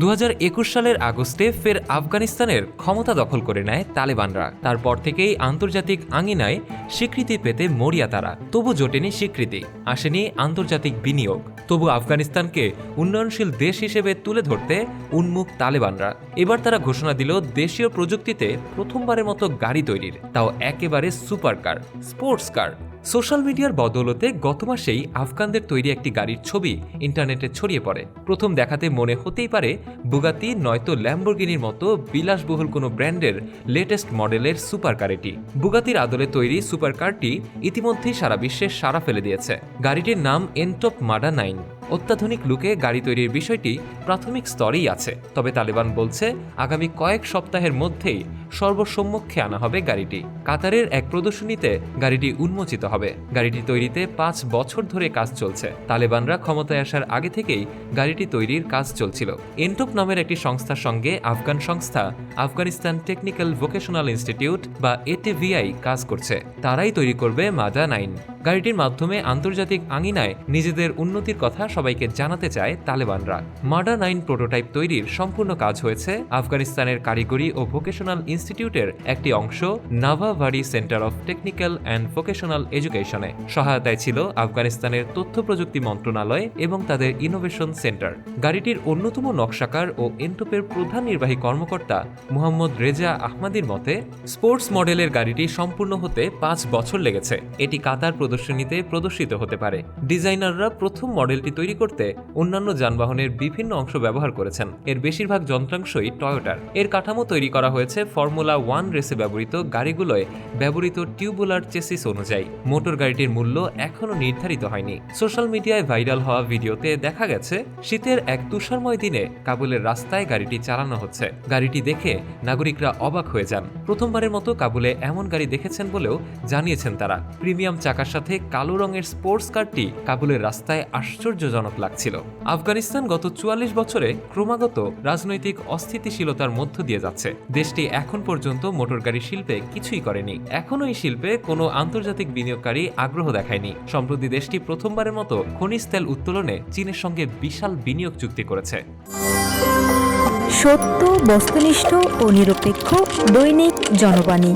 দু হাজার একুশ সালের আগস্টে ফের আফগানিস্তানের ক্ষমতা দখল করে নেয় তালেবানরা। তারপর থেকেই আন্তর্জাতিক আঙিনায় স্বীকৃতি পেতে মরিয়া তারা। তবু জোটেনি স্বীকৃতি, আসেনি আন্তর্জাতিক বিনিয়োগ। তবু আফগানিস্তানকে উন্নয়নশীল দেশ হিসেবে তুলে ধরতে উন্মুখ তালেবানরা। এবার তারা ঘোষণা দিল দেশীয় প্রযুক্তিতে প্রথমবারের মতো গাড়ি তৈরির। তাও একেবারে super car, sports car. Social মিডিয়ার বদৌলতে গত মাসেই আফগানদের তৈরি একটি গাড়ির ছবি ইন্টারনেটে ছড়িয়ে পড়ে। প্রথম দেখাতে মনে হতেই পারে, বুগাতি নয়তো ল্যাম্বরগিনির মতো বিলাসবহুল কোনো ব্র্যান্ডের লেটেস্ট মডেলের সুপার কার এটি বুগাতির আদলে তৈরি সুপার কারটি ইতিমধ্যেই সারা বিশ্বে সাড়া ফেলে দিয়েছে। গাড়িটির নাম এনটপ মাডা নাইন। অত্যাধুনিক লুকে গাড়ি তৈরির বিষয়টি প্রাথমিক স্তরেই আছে। তবে তালেবান বলছে, আগামী কয়েক সপ্তাহের মধ্যেই সর্বসম্মুখে আনা হবে গাড়িটি। কাতারের এক প্রদর্শনীতে গাড়িটি উন্মোচিত হবে। গাড়িটি তৈরিতে পাঁচ বছর ধরে কাজ চলছে। তালেবানরা ক্ষমতায় আসার আগে থেকেই গাড়িটি তৈরির কাজ চলছিল। এনটপ নামের একটি সংস্থার সঙ্গে আফগান সংস্থা আফগানিস্তান টেকনিক্যাল ভোকেশনাল ইনস্টিটিউট বা এটিভিআই কাজ করছে। তারাই তৈরি করবে মাদা নাইন। গাড়িটির মাধ্যমে আন্তর্জাতিক আঙিনায় নিজেদের উন্নতির কথা সবাইকে জানাতে চায় তালেবানরা। মাডা নাইন প্রোটোটাইপ তৈরির সম্পূর্ণ কাজ হয়েছে আফগানিস্তানের কারিগরি ও ভোকেশনাল ইনস্টিটিউটের একটি অংশ নাভাভারি centre of technical and vocational এডুকেশনে। সহায়তায় ছিল আফগানিস্তানের তথ্য প্রযুক্তি মন্ত্রণালয় এবং তাদের ইনোভেশন সেন্টার। গাড়িটির অন্যতম নকশাকার ও এনটোপের প্রধান নির্বাহী কর্মকর্তা মুহাম্মদ রেজা আহমাদির মতে, স্পোর্টস মডেলের গাড়িটি সম্পূর্ণ হতে পাঁচ বছর লেগেছে। এটি কাতার প্রদর্শনীতে প্রদর্শিত হতে পারে। ডিজাইনাররা প্রথম মডেলটি তৈরি করতে অন্যান্য যানবাহনের বিভিন্ন অংশ ব্যবহার করেছেন। এর বেশিরভাগ যন্ত্রাংশই টয়োটার। এর কাঠামো তৈরি করা হয়েছে ফর্মুলা ওয়ান রেসে ব্যবহৃত গাড়িগুলোয় ব্যবহৃত টিউবুলার চেসিস অনুযায়ী। মোটর গাড়িটির মূল্য এখনও নির্ধারিত হয়নি। সোশ্যাল মিডিয়ায় ভাইরাল হওয়া ভিডিওতে দেখা গেছে, শীতের এক তুষারময় দিনে কাবুলের রাস্তায় গাড়িটি চালানো হচ্ছে। গাড়িটি দেখে নাগরিকরা অবাক হয়ে যান। প্রথমবারের মতো কাবুলে এমন গাড়ি দেখেছেন বলেও জানিয়েছেন তারা। প্রিমিয়াম চাকার সাথে কালো রঙের স্পোর্টস কারটি কাবুলের রাস্তায় আশ্চর্যজনক লাগছিল। আফগানিস্তান গত চুয়াল্লিশ বছরে ক্রমাগত রাজনৈতিক অস্থিতিশীলতার মধ্য দিয়ে যাচ্ছে। দেশটি এখন পর্যন্ত মোটর গাড়ি শিল্পে কিছুই করেনি। এখনও এই শিল্পে কোনো আন্তর্জাতিক বিনিয়োগকারী আগ্রহ দেখায়নি। সম্প্রতি দেশটি প্রথমবারের মতো খনিজ তেল উত্তোলনে চীনের সঙ্গে বিশাল বিনিয়োগ চুক্তি করেছে। সত্য, বস্তুনিষ্ঠ ও নিরপেক্ষ দৈনিক জনবাণী।